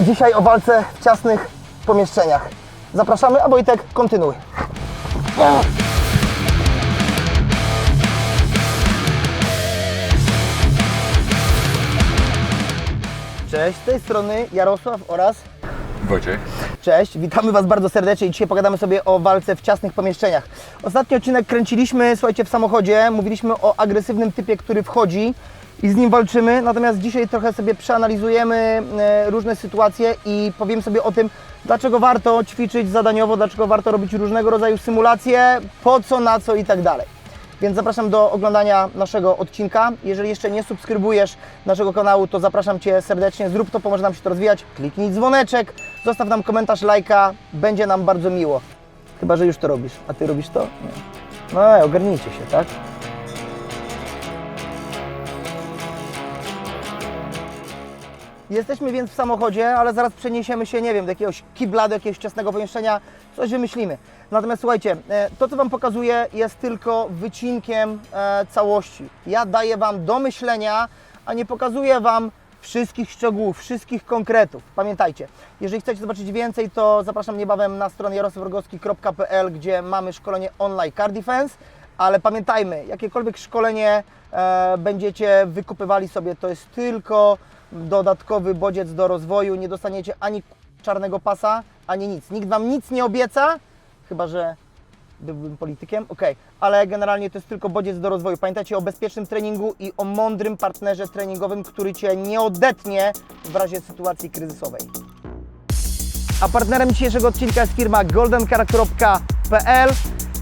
Dzisiaj o walce w ciasnych pomieszczeniach. Zapraszamy, a Wojtek, kontynuuj. Cześć, z tej strony Jarosław oraz Wojciech. Cześć, witamy Was bardzo serdecznie i dzisiaj pogadamy sobie o walce w ciasnych pomieszczeniach. Ostatni odcinek kręciliśmy, słuchajcie, w samochodzie, mówiliśmy o agresywnym typie, który wchodzi i z nim walczymy, natomiast dzisiaj trochę sobie przeanalizujemy e, różne sytuacje i powiem sobie o tym, dlaczego warto ćwiczyć zadaniowo, dlaczego warto robić różnego rodzaju symulacje, po co, na co i tak dalej. Więc zapraszam do oglądania naszego odcinka. Jeżeli jeszcze nie subskrybujesz naszego kanału, to zapraszam Cię serdecznie. Zrób to, pomoże nam się to rozwijać. Kliknij dzwoneczek, zostaw nam komentarz, lajka. Będzie nam bardzo miło. Chyba, że już to robisz. A Ty robisz to? Nie. No, ogarnijcie się, tak? Jesteśmy więc w samochodzie, ale zaraz przeniesiemy się, nie wiem, do jakiegoś kibla, do jakiegoś ciasnego pomieszczenia, coś wymyślimy. Natomiast słuchajcie, e, to co Wam pokazuję jest tylko wycinkiem e, całości. Ja daję Wam do myślenia, a nie pokazuję Wam wszystkich szczegółów, wszystkich konkretów. Pamiętajcie, jeżeli chcecie zobaczyć więcej, to zapraszam niebawem na stronę jarosławrogowski.pl, gdzie mamy szkolenie online Car Defense, ale pamiętajmy, jakiekolwiek szkolenie e, będziecie wykupywali sobie, to jest tylko dodatkowy bodziec do rozwoju, nie dostaniecie ani czarnego pasa, ani nic. Nikt Wam nic nie obieca, chyba że byłbym politykiem, okej, ale generalnie to jest tylko bodziec do rozwoju. Pamiętajcie o bezpiecznym treningu i o mądrym partnerze treningowym, który Cię nie odetnie w razie sytuacji kryzysowej. A partnerem dzisiejszego odcinka jest firma goldencar.pl.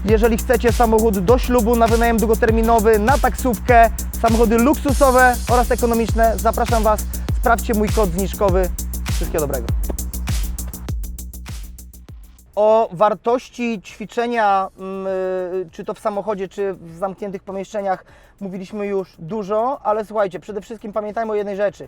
Jeżeli chcecie samochód do ślubu na wynajem długoterminowy, na taksówkę, samochody luksusowe oraz ekonomiczne, zapraszam Was. Sprawdźcie mój kod zniżkowy. Wszystkiego dobrego. O wartości ćwiczenia, mm, y, czy to w samochodzie, czy w zamkniętych pomieszczeniach, mówiliśmy już dużo, ale słuchajcie, przede wszystkim pamiętajmy o jednej rzeczy.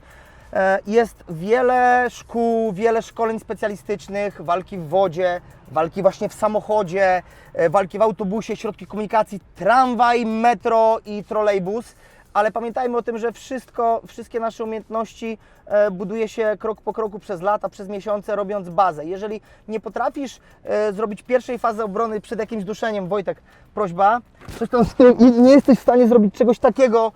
E, Jest wiele szkół, wiele szkoleń specjalistycznych, walki w wodzie, walki właśnie w samochodzie, e, walki w autobusie, środki komunikacji, tramwaj, metro i trolejbus ale pamiętajmy o tym, że wszystko, wszystkie nasze umiejętności e, buduje się krok po kroku przez lata, przez miesiące, robiąc bazę. Jeżeli nie potrafisz e, zrobić pierwszej fazy obrony przed jakimś duszeniem, Wojtek, prośba, i nie jesteś w stanie zrobić czegoś takiego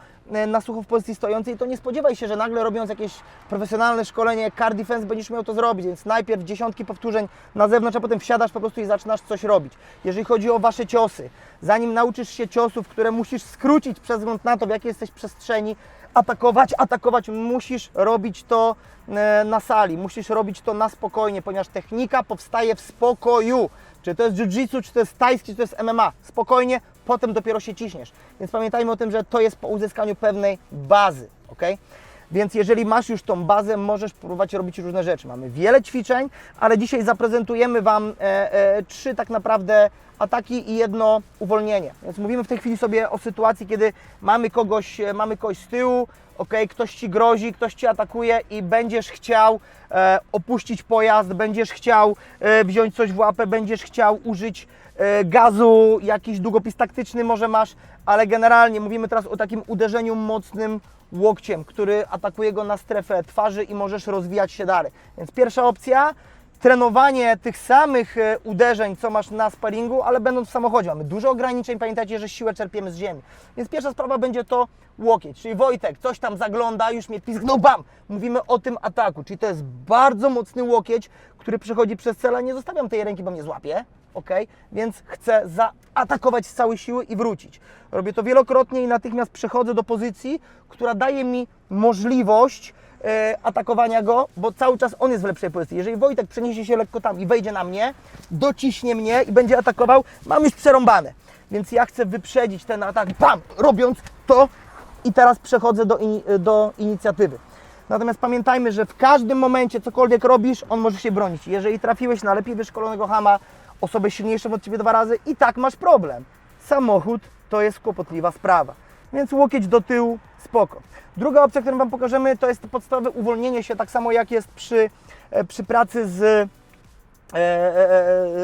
na sucho w pozycji stojącej, to nie spodziewaj się, że nagle robiąc jakieś profesjonalne szkolenie car defense będziesz miał to zrobić, więc najpierw dziesiątki powtórzeń na zewnątrz, a potem wsiadasz po prostu i zaczynasz coś robić. Jeżeli chodzi o Wasze ciosy, zanim nauczysz się ciosów, które musisz skrócić przez wzgląd na to, w jakiej jesteś przestrzeni, atakować, atakować, musisz robić to e, na sali, musisz robić to na spokojnie, ponieważ technika powstaje w spokoju. Czy to jest jiu-jitsu, czy to jest tajski, czy to jest MMA. Spokojnie, potem dopiero się ciśniesz. Więc pamiętajmy o tym, że to jest po uzyskaniu pewnej bazy, ok? Więc jeżeli masz już tą bazę, możesz próbować robić różne rzeczy. Mamy wiele ćwiczeń, ale dzisiaj zaprezentujemy Wam e, e, trzy tak naprawdę ataki i jedno uwolnienie. Więc mówimy w tej chwili sobie o sytuacji, kiedy mamy kogoś, e, mamy kogoś z tyłu, ok, ktoś Ci grozi, ktoś Ci atakuje i będziesz chciał e, opuścić pojazd, będziesz chciał e, wziąć coś w łapę, będziesz chciał użyć gazu, jakiś długopis taktyczny może masz, ale generalnie mówimy teraz o takim uderzeniu mocnym łokciem, który atakuje go na strefę twarzy i możesz rozwijać się dalej. Więc pierwsza opcja, trenowanie tych samych e, uderzeń, co masz na sparingu, ale będąc w samochodzie. Mamy dużo ograniczeń, pamiętajcie, że siłę czerpiemy z ziemi. Więc pierwsza sprawa będzie to łokieć, czyli Wojtek, coś tam zagląda, już mnie pizgnął, bam! Mówimy o tym ataku, czyli to jest bardzo mocny łokieć, który przechodzi przez cel, nie zostawiam tej ręki, bo mnie złapie, ok? Więc chcę zaatakować z całej siły i wrócić. Robię to wielokrotnie i natychmiast przechodzę do pozycji, która daje mi możliwość e, atakowania go, bo cały czas on jest w lepszej pozycji. Jeżeli Wojtek przeniesie się lekko tam i wejdzie na mnie, dociśnie mnie i będzie atakował, mam już przerąbane. Więc ja chcę wyprzedzić ten atak, bam, robiąc to i teraz przechodzę do, ini- do inicjatywy. Natomiast pamiętajmy, że w każdym momencie, cokolwiek robisz, on może się bronić. Jeżeli trafiłeś na lepiej wyszkolonego hama, osobę silniejszą od Ciebie dwa razy i tak masz problem. Samochód to jest kłopotliwa sprawa. Więc łokieć do tyłu, spoko. Druga opcja, którą Wam pokażemy, to jest podstawowe uwolnienie się, tak samo jak jest przy, e, przy pracy z, e, e,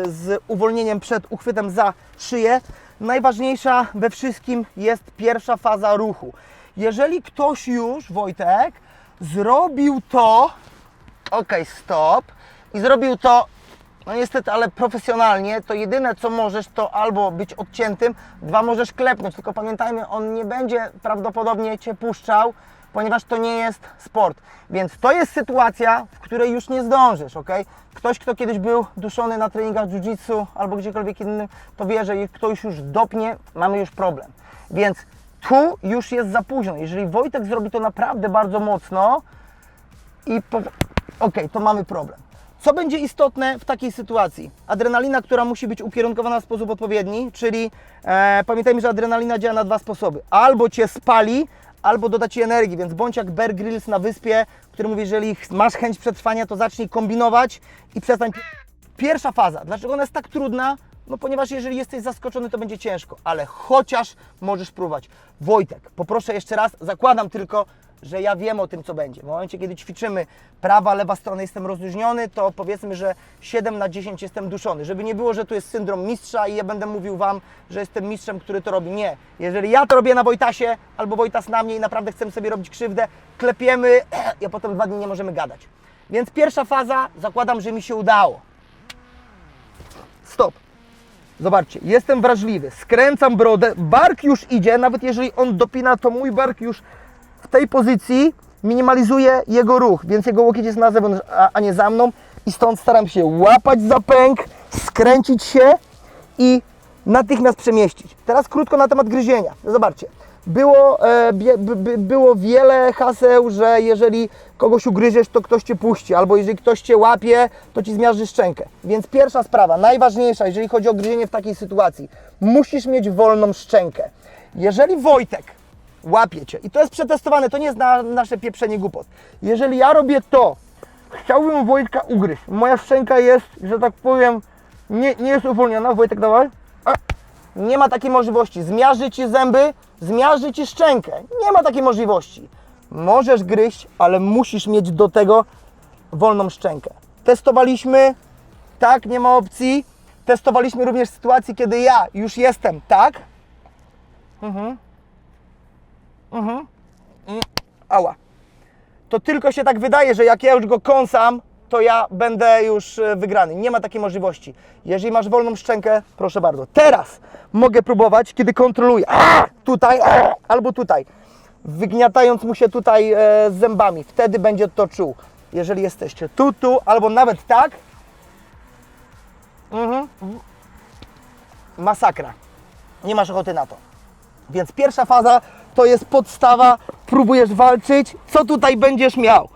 z uwolnieniem przed uchwytem za szyję. Najważniejsza we wszystkim jest pierwsza faza ruchu. Jeżeli ktoś już, Wojtek, zrobił to, ok, stop, i zrobił to, no niestety, ale profesjonalnie, to jedyne co możesz, to albo być odciętym, dwa możesz klepnąć, tylko pamiętajmy, on nie będzie prawdopodobnie Cię puszczał, ponieważ to nie jest sport. Więc to jest sytuacja, w której już nie zdążysz, ok? Ktoś, kto kiedyś był duszony na treningach jiu-jitsu albo gdziekolwiek innym, to wie, że ktoś już dopnie, mamy już problem. Więc tu już jest za późno. Jeżeli Wojtek zrobi to naprawdę bardzo mocno i po... okej, to mamy problem. Co będzie istotne w takiej sytuacji? Adrenalina, która musi być ukierunkowana w sposób odpowiedni, czyli e, pamiętajmy, że adrenalina działa na dwa sposoby. Albo Cię spali, albo doda Ci energii, więc bądź jak Bear Grylls na wyspie, który mówi, jeżeli masz chęć przetrwania, to zacznij kombinować i przestań... Pierwsza faza. Dlaczego ona jest tak trudna? No ponieważ jeżeli jesteś zaskoczony, to będzie ciężko, ale chociaż możesz próbować. Wojtek, poproszę jeszcze raz, zakładam tylko, że ja wiem o tym, co będzie. W momencie, kiedy ćwiczymy prawa, lewa strona jestem rozluźniony, to powiedzmy, że 7 na 10 jestem duszony. Żeby nie było, że tu jest syndrom mistrza i ja będę mówił Wam, że jestem mistrzem, który to robi. Nie. Jeżeli ja to robię na Wojtasie, albo Wojtas na mnie i naprawdę chcemy sobie robić krzywdę, klepiemy, a potem dwa dni nie możemy gadać. Więc pierwsza faza, zakładam, że mi się udało. Stop. Zobaczcie, jestem wrażliwy, skręcam brodę, bark już idzie, nawet jeżeli on dopina, to mój bark już tej pozycji minimalizuje jego ruch, więc jego łokieć jest na zewnątrz, a, a nie za mną i stąd staram się łapać za pęk, skręcić się i natychmiast przemieścić. Teraz krótko na temat gryzienia. Zobaczcie, było, e, było wiele haseł, że jeżeli kogoś ugryziesz, to ktoś Cię puści, albo jeżeli ktoś Cię łapie, to Ci zmiażdży szczękę. Więc pierwsza sprawa, najważniejsza, jeżeli chodzi o gryzienie w takiej sytuacji, musisz mieć wolną szczękę. Jeżeli Wojtek łapie Cię, i to jest przetestowane, to nie jest na nasze pieprzenie głupot. Jeżeli ja robię to, chciałbym Wojtka ugryźć, moja szczęka jest, że tak powiem, nie, nie jest uwolniona, Wojtek dawaj, A, nie ma takiej możliwości. Zmiażdży ci zęby, zmiażdży ci szczękę. Nie ma takiej możliwości. Możesz gryźć, ale musisz mieć do tego wolną szczękę. Testowaliśmy, tak, nie ma opcji. Testowaliśmy również sytuacji, kiedy ja już jestem, tak. Mhm. Mhm. Ała. To tylko się tak wydaje, że jak ja już go kąsam, to ja będę już e, wygrany. Nie ma takiej możliwości. Jeżeli masz wolną szczękę, proszę bardzo. Teraz mogę próbować, kiedy kontroluję. A! Tutaj, a! albo tutaj. Wygniatając mu się tutaj e, zębami. Wtedy będzie to czuł. Jeżeli jesteście tu, tu, albo nawet tak. Mhm. Masakra. Nie masz ochoty na to. Więc pierwsza faza to jest podstawa, próbujesz walczyć, co tutaj będziesz miał.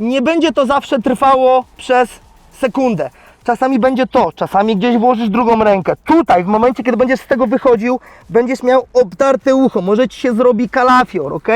Nie będzie to zawsze trwało przez sekundę. Czasami będzie to, czasami gdzieś włożysz drugą rękę. Tutaj, w momencie, kiedy będziesz z tego wychodził, będziesz miał obtarte ucho, może ci się zrobi kalafior, ok?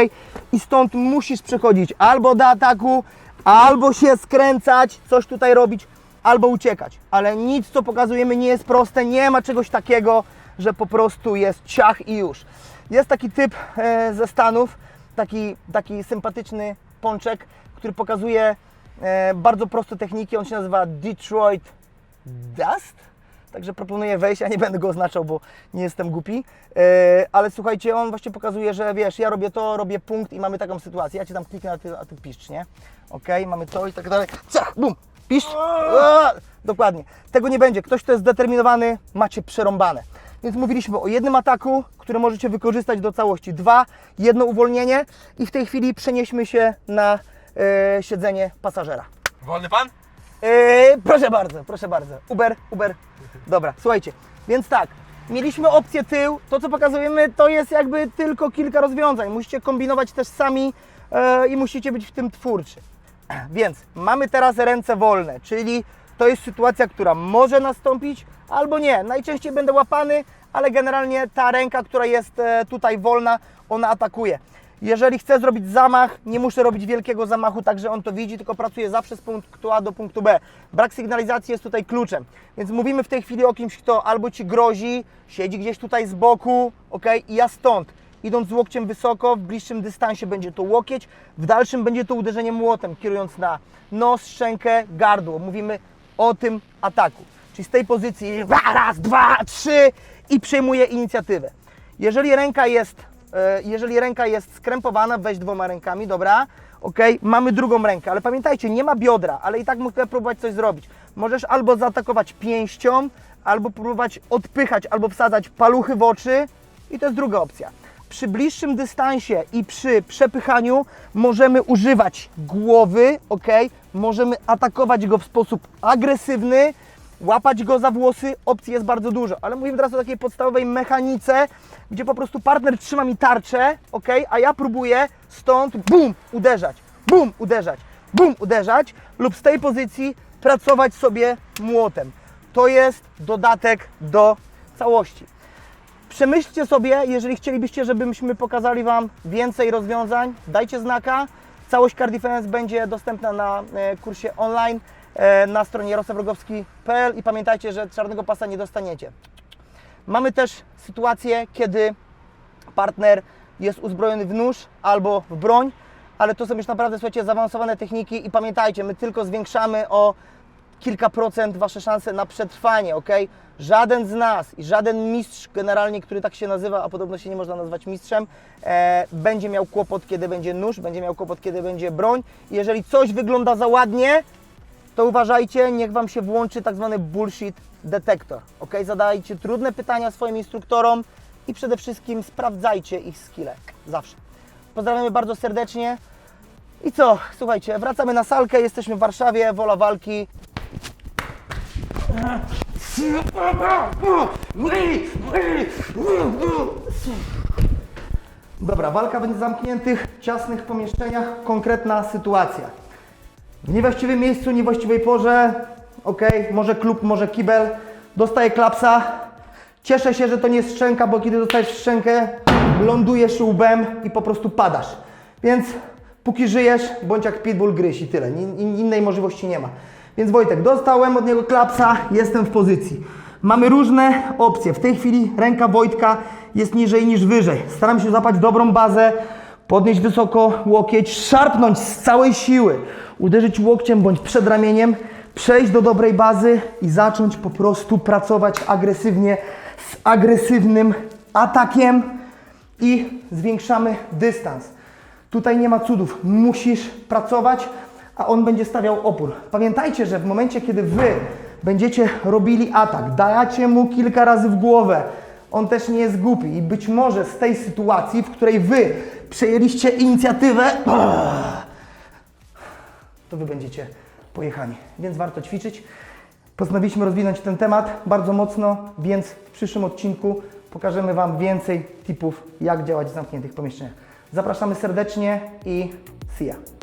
I stąd musisz przechodzić albo do ataku, albo się skręcać, coś tutaj robić, albo uciekać. Ale nic, co pokazujemy, nie jest proste, nie ma czegoś takiego, że po prostu jest ciach i już. Jest taki typ e, ze Stanów, taki, taki sympatyczny pączek, który pokazuje e, bardzo proste techniki. On się nazywa Detroit Dust. Także proponuję wejść, ja nie będę go oznaczał, bo nie jestem głupi. E, ale słuchajcie, on właśnie pokazuje, że wiesz, ja robię to, robię punkt i mamy taką sytuację. Ja Cię tam kliknę, a Ty, a ty piszcz, nie? Ok, mamy to i tak dalej. Ciach, bum, piszcz. Dokładnie. Tego nie będzie. Ktoś, kto jest zdeterminowany, macie przerąbane. Więc mówiliśmy o jednym ataku, który możecie wykorzystać do całości. Dwa, jedno uwolnienie i w tej chwili przenieśmy się na e, siedzenie pasażera. Wolny pan? Yy, proszę bardzo, proszę bardzo. Uber, Uber. Dobra, słuchajcie. Więc tak, mieliśmy opcję tył. To, co pokazujemy, to jest jakby tylko kilka rozwiązań. Musicie kombinować też sami e, i musicie być w tym twórczy. Więc mamy teraz ręce wolne, czyli to jest sytuacja, która może nastąpić albo nie. Najczęściej będę łapany, ale generalnie ta ręka, która jest e, tutaj wolna, ona atakuje. Jeżeli chcę zrobić zamach, nie muszę robić wielkiego zamachu, tak że on to widzi, tylko pracuję zawsze z punktu A do punktu B. Brak sygnalizacji jest tutaj kluczem. Więc mówimy w tej chwili o kimś, kto albo Ci grozi, siedzi gdzieś tutaj z boku, ok? I ja stąd. Idąc z łokciem wysoko, w bliższym dystansie będzie to łokieć, w dalszym będzie to uderzenie młotem, kierując na nos, szczękę, gardło. Mówimy o tym ataku. Czyli z tej pozycji raz, dwa, trzy i przejmuję inicjatywę. Jeżeli ręka jest E, Jeżeli ręka jest skrępowana, weź dwoma rękami, dobra? Ok, mamy drugą rękę, ale pamiętajcie, nie ma biodra, ale i tak mogę próbować coś zrobić. Możesz albo zaatakować pięścią, albo próbować odpychać, albo wsadzać paluchy w oczy i to jest druga opcja. Przy bliższym dystansie i przy przepychaniu możemy używać głowy, ok? Możemy atakować go w sposób agresywny, łapać go za włosy, opcji jest bardzo dużo, ale mówimy teraz o takiej podstawowej mechanice, gdzie po prostu partner trzyma mi tarczę, ok, a ja próbuję stąd bum uderzać, bum uderzać, bum uderzać lub z tej pozycji pracować sobie młotem. To jest dodatek do całości. Przemyślcie sobie, jeżeli chcielibyście, żebyśmy pokazali Wam więcej rozwiązań, dajcie znaka. Całość Car będzie dostępna na e, kursie online e, na stronie jarosławrogowski.pl i pamiętajcie, że czarnego pasa nie dostaniecie. Mamy też sytuację, kiedy partner jest uzbrojony w nóż albo w broń, ale to są już naprawdę, słuchajcie, zaawansowane techniki i pamiętajcie, my tylko zwiększamy o kilka procent Wasze szanse na przetrwanie, ok? Żaden z nas i żaden mistrz generalnie, który tak się nazywa, a podobno się nie można nazwać mistrzem, e, będzie miał kłopot, kiedy będzie nóż, będzie miał kłopot, kiedy będzie broń. Jeżeli coś wygląda za ładnie, to uważajcie, niech Wam się włączy tak zwany bullshit detektor, ok? Zadajcie trudne pytania swoim instruktorom i przede wszystkim sprawdzajcie ich skille, zawsze. Pozdrawiamy bardzo serdecznie. I co? Słuchajcie, wracamy na salkę, jesteśmy w Warszawie, wola walki. Dobra, walka w zamkniętych, ciasnych pomieszczeniach, konkretna sytuacja. W niewłaściwym miejscu, niewłaściwej porze, ok, może klub, może kibel, dostaję klapsa. Cieszę się, że to nie jest szczęka, bo kiedy dostajesz szczękę, lądujesz łbem i po prostu padasz. Więc póki żyjesz, bądź jak pitbull gryź i tyle. In, innej możliwości nie ma. Więc Wojtek, dostałem od niego klapsa, jestem w pozycji. Mamy różne opcje. W tej chwili ręka Wojtka jest niżej niż wyżej. Staram się zapać dobrą bazę, podnieść wysoko łokieć, szarpnąć z całej siły, uderzyć łokciem bądź przedramieniem, przejść do dobrej bazy i zacząć po prostu pracować agresywnie z agresywnym atakiem i zwiększamy dystans. Tutaj nie ma cudów, musisz pracować, a on będzie stawiał opór. Pamiętajcie, że w momencie, kiedy wy będziecie robili atak, dacie mu kilka razy w głowę, on też nie jest głupi i być może z tej sytuacji, w której wy przejęliście inicjatywę, to wy będziecie pojechani. Więc warto ćwiczyć. Postanowiliśmy rozwinąć ten temat bardzo mocno, więc w przyszłym odcinku pokażemy Wam więcej tipów, jak działać w zamkniętych pomieszczeniach. Zapraszamy serdecznie i see ya.